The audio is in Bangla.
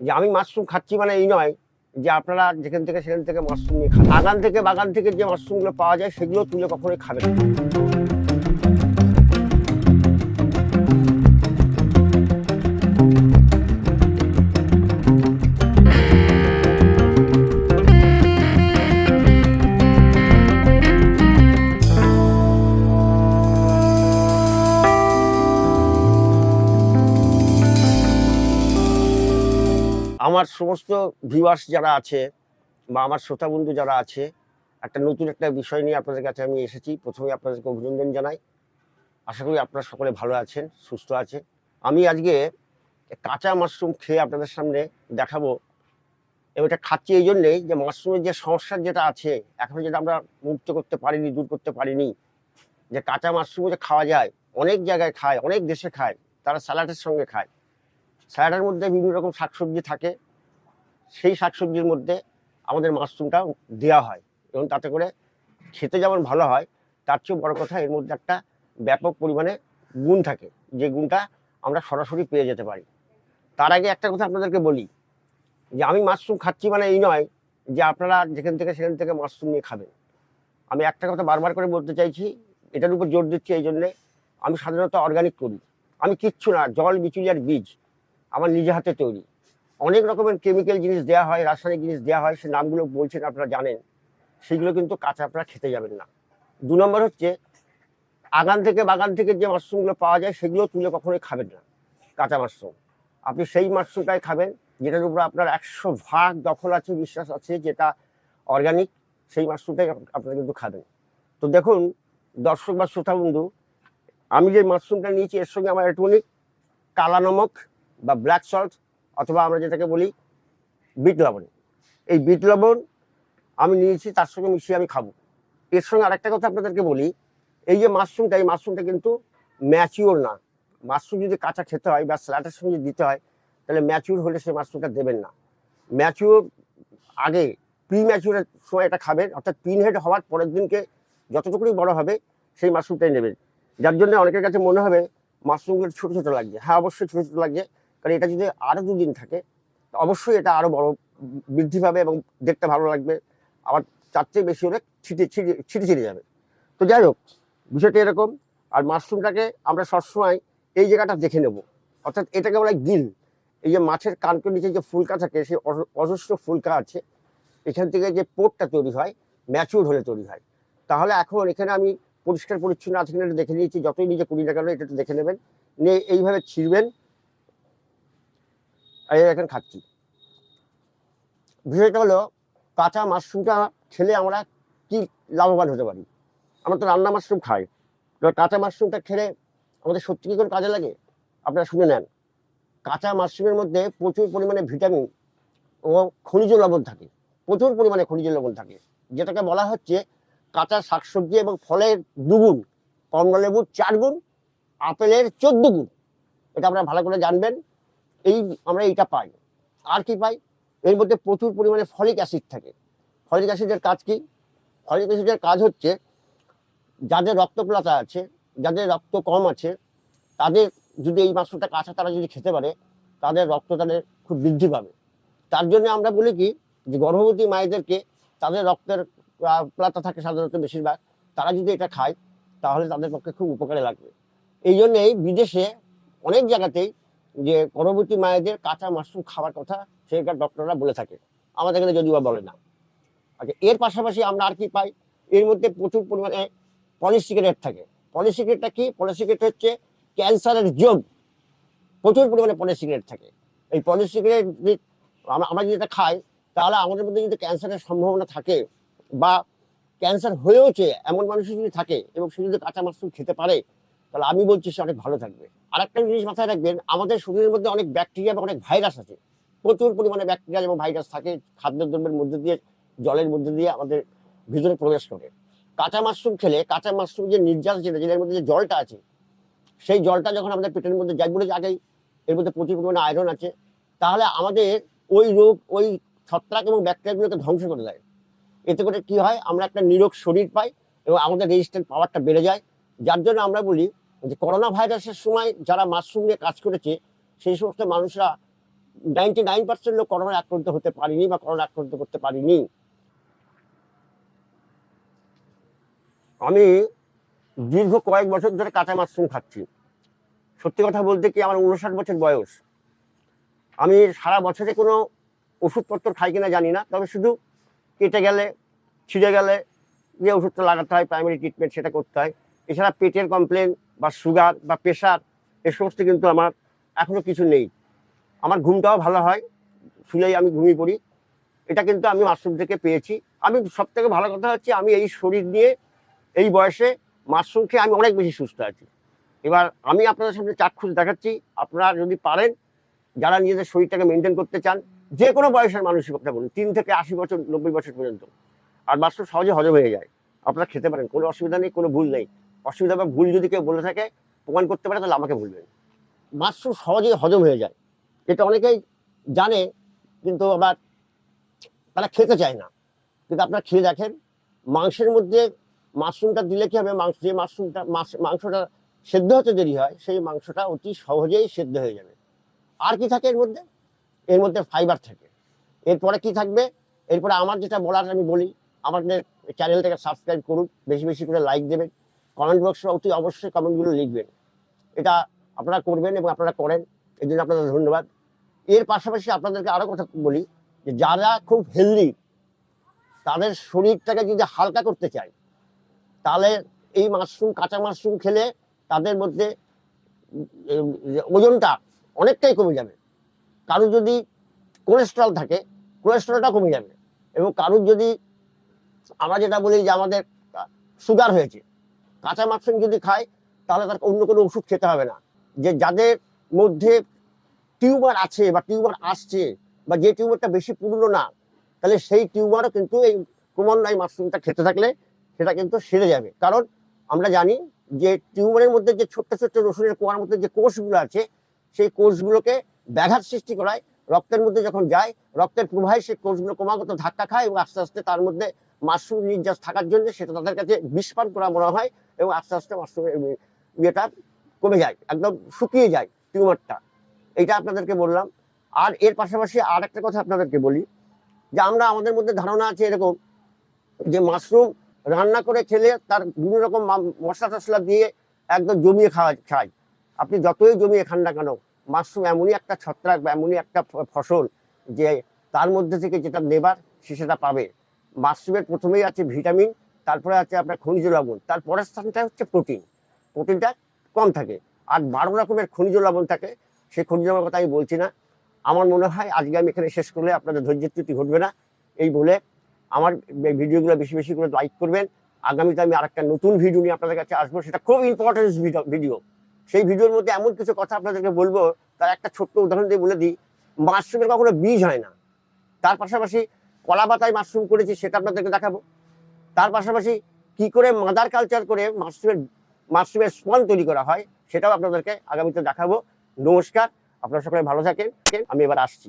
যে আমি মাশরুম খাচ্ছি মানে এই নয় যে আপনারা যেখান থেকে সেখান থেকে মাশরুম নিয়ে খান বাগান থেকে বাগান থেকে যে মাশরুমগুলো পাওয়া যায় সেগুলো তুলে কখনোই খাবেন না। আমার সমস্ত ভিউয়ার্স যারা আছে বা আমার শ্রোতা বন্ধু যারা আছে, একটা নতুন একটা বিষয় নিয়ে আপনাদের কাছে আমি এসেছি। প্রথমে আপনাদেরকে অভিনন্দন জানাই। আশা করি আপনারা সকলে ভালো আছেন, সুস্থ আছেন। আমি আজকে কাঁচা মাশরুম খেয়ে আপনাদের সামনে দেখাবো। এবং এটা খাচ্ছি এই জন্যেই যে মাশরুমের যে সমস্যার যেটা আছে, এখনও যেটা আমরা মুক্ত করতে পারিনি, দূর করতে পারিনি, যে কাঁচা মাশরুম যে খাওয়া যায়, অনেক জায়গায় খায়, অনেক দেশে খায়, তারা স্যালাডের সঙ্গে খায়। স্যালাডের মধ্যে বিভিন্ন রকম শাকসবজি থাকে সেই শাকসবজির মধ্যে আমাদের মাশরুমটা দেওয়া হয় এবং তাতে করে খেতে যেমন ভালো হয়, তার চেয়েও বড় কথা এর মধ্যে একটা ব্যাপক পরিমাণে গুণ থাকে, যে গুণটা আমরা সরাসরি পেয়ে যেতে পারি। তার আগে একটা কথা আপনাদেরকে বলি, যে আমি মাশরুম খাচ্ছি মানে এই নয় যে আপনারা যেখান থেকে সেখান থেকে মাশরুম নিয়ে খাবেন। আমি একটা কথা বারবার করে বলতে চাইছি, এটার উপর জোর দিচ্ছি এই জন্যে, আমি সাধারণত অর্গানিক করি। আমি কিচ্ছু না, জল বিচুলিয়ার বীজ আমার নিজে হাতে তৈরি। অনেক রকমের কেমিক্যাল জিনিস দেওয়া হয়, রাসায়নিক জিনিস দেওয়া হয়, সে নামগুলো বলছেন, আপনারা জানেন। সেগুলো কিন্তু কাঁচা, আপনারা খেতে যাবেন না। দু নম্বর হচ্ছে, আগান থেকে বাগান থেকে যে মাশরুমগুলো পাওয়া যায়, সেগুলো তুলে কখনোই খাবেন না, কাঁচা মাশরুম। আপনি সেই মাশরুমটাই খাবেন, যেটার উপর আপনার একশো ভাগ দখল আছে, বিশ্বাস আছে, যেটা অর্গানিক সেই মাশরুমটাই আপনারা কিন্তু খাবেন। তো দেখুন, দর্শক বা শ্রোতা বন্ধু, আমি যে মাশরুমটা নিয়েছি, এর সঙ্গে আমার একটুখানি কালা নমক বা ব্ল্যাক সল্ট অথবা আমরা যেটাকে বলি বিট লবণ। এই বিট লবণ আমি নিয়েছি, তার সঙ্গে মিশিয়ে আমি খাব। এর সঙ্গে আরেকটা কথা আপনাদেরকে বলি, এই যে মাশরুমটা, এই মাশরুমটা কিন্তু ম্যাচিওর না। মাশরুম যদি কাঁচা খেতে হয় বা স্যালাডের সঙ্গে দিতে হয়, তাহলে ম্যাচিওর হলে সেই মাশরুমটা দেবেন না। ম্যাচিওর আগে প্রি ম্যাচিওরের সময় এটা খাবেন, অর্থাৎ পিন হেড হওয়ার পরের দিনকে যতটুকুনি বড় হবে, সেই মাশরুমটাই নেবেন। যার জন্য অনেকের কাছে মনে হবে, মাশরুমগুলো ছোটো ছোটো লাগছে। হ্যাঁ অবশ্যই ছোটো ছোটো লাগছে। কারণ এটা যদি আরও দুদিন থাকে, অবশ্যই এটা আরও বড় বৃদ্ধি পাবে এবং দেখতে ভালো লাগবে। আবার তার চেয়ে বেশি হলে ছিটে ছিটে ছিটে ছিটে যাবে। তো যাই হোক, বিষয়টা এরকম। আর মাশরুমটাকে আমরা সবসময় এই জায়গাটা দেখে নেব। অর্থাৎ এটাকে বলা গিল এই যে মাছের কানকের নিচে যে ফুলকা থাকে, সেই অজ- অজস্র ফুলকা আছে, এখান থেকে যে পোটটা তৈরি হয় ম্যাচিউর হলে তৈরি হয়। তাহলে এখন এখানে আমি পরিষ্কার পরিচ্ছন্ন আছে কিনা দেখে নিয়েছি। যতই নিজে কুড়ি না কেন এটা দেখে নেবেন। নিয়ে এইভাবে ছিঁড়বেন। এই এখন খাচ্ছি। বিষয়টা হলো, কাঁচা মাশরুমটা খেলে আমরা কি লাভবান হতে পারি? আমরা তো রান্না মাশরুম খাই। কাঁচা মাশরুমটা খেলে আমাদের সত্যি কি করে কাজে লাগে? আপনারা শুনে নেন। কাঁচা মাশরুমের মধ্যে প্রচুর পরিমাণে ভিটামিন ও খনিজ লবণ থাকে। প্রচুর পরিমাণে খনিজ লবণ থাকে। যেটাকে বলা হচ্ছে কাঁচা শাকসবজি এবং ফলের দুগুণ কমলা লেবুর চার গুণ, আপেলের চোদ্দ গুণ। এটা আপনারা ভালো করে জানবেন। এই আমরা এইটা পাই। আর কি পাই? এর মধ্যে প্রচুর পরিমাণে ফলিক অ্যাসিড থাকে। ফলিক অ্যাসিডের কাজ কি? ফলিক অ্যাসিডের কাজ হচ্ছে, যাদের রক্তপ্লতা আছে, যাদের রক্ত কম আছে, তাদের যদি এই মাংসটা কাঁচা তারা যদি খেতে পারে, তাদের রক্ত তাদের খুব বৃদ্ধি পাবে। তার জন্য আমরা বলি কি? যে গর্ভবতী মায়েদেরকে তাদের রক্তের প্লাতা থাকে সাধারণত বেশিরভাগ, তারা যদি এটা খায়, তাহলে তাদের পক্ষে খুব উপকারে লাগবে। এই জন্যেই বিদেশে অনেক জায়গাতেই যে গর্ভবতী মায়েদের কাঁচা মাশরুম খাওয়ার কথা সেখানকার ডক্টররা বলে থাকে। আমাদের এখানে যদিও বলে না। আচ্ছা এর পাশাপাশি আমরা আর কি পাই? এর মধ্যে প্রচুর পরিমাণে পলিসিগারেট থাকে। পলিসিগারেটটা কি? পলিসিগারেট হচ্ছে ক্যান্সারের যোগ। প্রচুর পরিমাণে পলিসিগারেট থাকে। এই পলিসিগারেট আমরা যদি এটা খাই, তাহলে আমাদের মধ্যে যদি ক্যান্সারের সম্ভাবনা থাকে বা ক্যান্সার হয়েওছে, এমন মানুষের যদি থাকে এবং সে যদি কাঁচা মাশরুম খেতে পারে, তাহলে আমি বলছি সে অনেক ভালো থাকবে। আর একটা জিনিস মাথায় রাখবেন, আমাদের শরীরের মধ্যে অনেক ব্যাকটেরিয়া এবং অনেক ভাইরাস আছে। প্রচুর পরিমাণে ব্যাকটেরিয়া এবং ভাইরাস থাকে খাদ্যদ্রব্যের মধ্যে দিয়ে, জলের মধ্যে দিয়ে আমাদের ভিতরে প্রবেশ করে। কাঁচা মাশরুম খেলে কাঁচা মাশরুম যে নির্যাস যেটা, যেটার মধ্যে যে জলটা আছে, সেই জলটা যখন আমাদের পেটের মধ্যে যাই বলে আগেই এর মধ্যে প্রচুর পরিমাণে আয়রন আছে, তাহলে আমাদের ওই রোগ, ওই ছত্রাক এবং ব্যাকটেরিয়াগুলোকে ধ্বংস করে দেয়। এতে করে কি হয়, আমরা একটা নিরোগ শরীর পাই এবং আমাদের রেজিস্ট্যান্ট পাওয়ারটা বেড়ে যায়। যার জন্য আমরা বলি যে করোনা ভাইরাসের সময় যারা মাশরুম নিয়ে কাজ করেছে, সেই সমস্ত মানুষরা নাইনটি নাইন পার্সেন্ট লোক করোনা আক্রান্ত হতে পারিনি বা করোনা আক্রান্ত করতে পারিনি। আমি দীর্ঘ কয়েক বছর ধরে কাঁচা মাশরুম খাচ্ছি। সত্যি কথা বলতে কি আমার উনষাট বছর বয়স। আমি সারা বছরে কোনো ওষুধপত্র খাই কিনা জানি না, তবে শুধু কেটে গেলে, ছিঁড়ে গেলে যে ওষুধটা লাগাতে হয় প্রাইমারি ট্রিটমেন্ট সেটা করতে হয়। এছাড়া পেটের কমপ্লেন বা সুগার বা প্রেশার এ সমস্ত কিন্তু আমার এখনও কিছু নেই। আমার ঘুমটাও ভালো হয় শুলেই আমি ঘুমিয়ে পড়ি। এটা কিন্তু আমি মাশরুম থেকে পেয়েছি। আমি সব থেকে ভালো কথা হচ্ছে আমি এই শরীর নিয়ে, এই বয়সে মাশরুম খেয়ে আমি অনেক বেশি সুস্থ আছি। এবার আমি আপনাদের সামনে চাক্ষুষ দেখাচ্ছি। আপনারা যদি পারেন, যারা নিজেদের শরীরটাকে মেনটেন করতে চান যে কোনো বয়সের মানুষই কথা বলুন, তিন থেকে আশি বছর, নব্বই বছর পর্যন্ত। আর মাশরুম সহজে হজম হয়ে যায়। আপনারা খেতে পারেন, কোনো অসুবিধা নেই, কোনো ভুল নেই। অসুবিধা বা ভুল যদি কেউ বলে থাকে, প্রমাণ করতে পারে, তাহলে আমাকে বলবেন। মাশরুম সহজেই হজম হয়ে যায়। এটা অনেকেই জানে, কিন্তু আবার তারা খেতে চায় না। কিন্তু আপনারা খেয়ে দেখেন, মাংসের মধ্যে মাশরুমটা দিলে কি হবে? মাংস, যে মাশরুমটা মাংসটা সেদ্ধ হতে দেরি হয়, সেই মাংসটা অতি সহজেই সেদ্ধ হয়ে যাবে। আর কি থাকে এর মধ্যে? এর মধ্যে ফাইবার থাকে। এরপরে কি থাকবে? এরপরে আমার যেটা বলার আমি বলি, আমাদের চ্যানেলটাকে সাবস্ক্রাইব করুন, বেশি বেশি করে লাইক দেবেন। কমেন্ট বক্সে অতি অবশ্যই কমেন্টগুলো লিখবেন। এটা আপনারা করবেন এবং আপনারা করেন। এই জন্য আপনাদের ধন্যবাদ। এর পাশাপাশি আপনাদেরকে আরও কথা বলি যে যারা খুব হেলদি তাদের শরীরটাকে যদি হালকা করতে চায়, তাহলে এই মাশরুম, কাঁচা মাশরুম খেলে তাদের মধ্যে ওজনটা অনেকটাই কমে যাবে। কারও যদি কোলেস্ট্রল থাকে কোলেস্ট্রলটা কমে যাবে। এবং কারোর যদি আমরা যেটা বলি যে আমাদের সুগার হয়েছে কাঁচা মাশরুম যদি খায়, তাহলে তার অন্য কোনো ওষুধ খেতে হবে না। যে যাদের মধ্যে টিউমার আছে বা টিউমার আসছে বা যে টিউমারটা বেশি পুরনো না, তাহলে সেই টিউমারও কিন্তু এই ক্রমান্বয় মাশরুমটা খেতে থাকলে সেটা কিন্তু সেরে যাবে। কারণ আমরা জানি যে টিউমারের মধ্যে যে ছোট্ট ছোট্ট রসুনের কোয়ার মধ্যে যে কোষগুলো আছে, সেই কোষগুলোকে ব্যাঘাত সৃষ্টি করায়, রক্তের মধ্যে যখন যায়, রক্তের প্রবাহে সেই কোষগুলো ক্রমাগত ধাক্কা খায় এবং আস্তে আস্তে তার মধ্যে মাশরুম নির্যাস থাকার জন্য সেটা তাদের কাছে বিষপান করা মনে হয় এবং আস্তে আস্তে মাশরুমের ইয়েটা কমে যায়, একদম শুকিয়ে যায় টিউমারটা। এইটা আপনাদেরকে বললাম। আর এর পাশাপাশি আর একটা কথা আপনাদেরকে বলি, যে আমরা আমাদের মধ্যে ধারণা আছে এরকম, যে মাশরুম রান্না করে খেলে তার বিভিন্ন রকম মশলা টশলা দিয়ে একদম জমিয়ে খাওয়া খায়। আপনি যতই জমিয়ে খান না কেন, মাশরুম এমনই একটা ছত্রাক বা এমনই একটা ফসল যে তার মধ্যে থেকে যেটা নেবার সে সেটা পাবে। মাশরুমের প্রথমেই আছে ভিটামিন, তারপরে আছে আপনার খনিজ লবণ, তার পরের স্থানটা হচ্ছে প্রোটিন। প্রোটিনটা কম থাকে। আর বারো রকমের খনিজ লবণ থাকে, সেই খনিজ লবণের কথা আমি বলছি না। আমার মনে হয় আজকে আমি এখানে শেষ করলে আপনাদের ত্রুটি ঘটবে না। এই বলে আমার ভিডিওগুলো বেশি বেশি করে লাইক করবেন। আগামীতে আমি আরেকটা নতুন ভিডিও নিয়ে আপনাদের কাছে আসব, সেটা খুব ইম্পর্টেন্স ভিডিও সেই ভিডিওর মধ্যে এমন কিছু কথা আপনাদেরকে বলব, তার একটা ছোট্ট উদাহরণ দিয়ে বলে দিই মাশরুমের কখনো বীজ হয় না। তার পাশাপাশি কলা পাতায় মাশরুম করেছি, সেটা আপনাদেরকে দেখাবো। তার পাশাপাশি কি করে মাদার কালচার করে মাশরুমের মাশরুমের স্পন তৈরি করা হয়, সেটাও আপনাদেরকে আগামীতে দেখাবো। নমস্কার, আপনারা সকলে ভালো থাকেন। আমি এবার আসছি।